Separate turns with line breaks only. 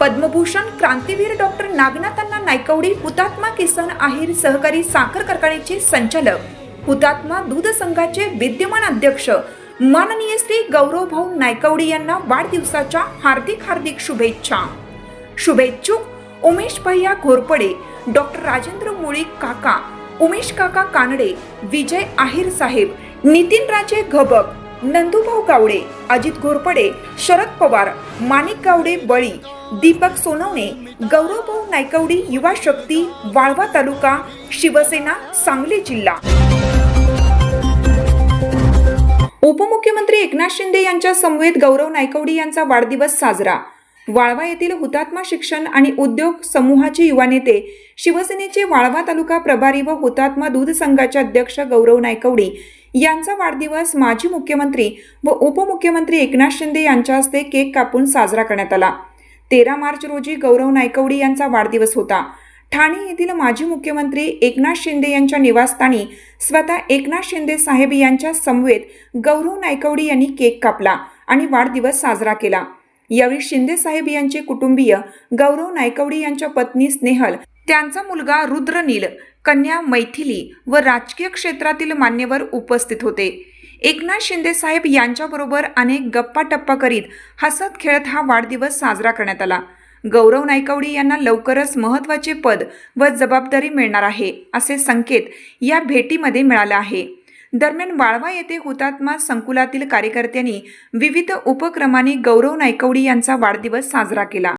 पद्मभूषण क्रांतीवीर डॉक्टर नागनाथांना नायकवडी हुतात्मा किसन आहिर सहकारी साखर कारखान्याचे संचालक हुतात्मा दूध संघाचे विद्यमान अध्यक्ष माननीय श्री गौरवभाऊ नायकवडी यांना वाढदिवसाच्या हार्दिक हार्दिक शुभेच्छा. शुभेच्छुक उमेश भैया घोरपडे डॉक्टर राजेंद्र मुळीक काका उमेश काका कानडे विजय आहिर साहेब नितीन राजे घबक नंदुभाऊ गावडे अजित घोरपडे शरद पवार माणिक गावडे बळी दीपक सोनवणे गौरवभाऊ नायकवडी युवा शक्ती वाळवा तालुका शिवसेना सांगली जिल्हा. उपमुख्यमंत्री एकनाथ शिंदे यांच्या समवेत गौरव नायकवडी यांचा वाढदिवस साजरा. वाळवा येथील हुतात्मा शिक्षण आणि उद्योग समूहाचे युवा नेते शिवसेनेचे वाळवा तालुका प्रभारी व हुतात्मा दूध संघाचे अध्यक्ष गौरव नायकवडी यांचा वाढदिवस माजी मुख्यमंत्री व उपमुख्यमंत्री एकनाथ शिंदे यांच्या हस्ते केक कापून साजरा करण्यात आला. तेरा मार्च रोजी गौरव नायकवडी यांचा वाढदिवस होता. ठाणे येथील माजी मुख्यमंत्री एकनाथ शिंदे यांच्या निवासस्थानी स्वतः एकनाथ शिंदे साहेब यांच्या समवेत गौरव नायकवडी यांनी केक कापला आणि वाढदिवस साजरा केला. यावेळी शिंदे साहेब यांचे कुटुंबीय गौरव नायकवडी यांच्या पत्नी स्नेहल त्यांचा मुलगा रुद्रनील कन्या मैथिली व राजकीय क्षेत्रातील मान्यवर उपस्थित होते. एकनाथ शिंदे साहेब यांच्याबरोबर अनेक गप्पा टप्पा करीत हसत खेळत हा वाढदिवस साजरा करण्यात आला. गौरव नायकवडी यांना लवकरच महत्त्वाचे पद व जबाबदारी मिळणार आहे असे संकेत या भेटीमध्ये मिळाला आहे. दरम्यान वाळवा येथे हुतात्मा संकुलातील कार्यकर्त्यांनी विविध उपक्रमांनी गौरव नायकवडी यांचा वाढदिवस साजरा केला.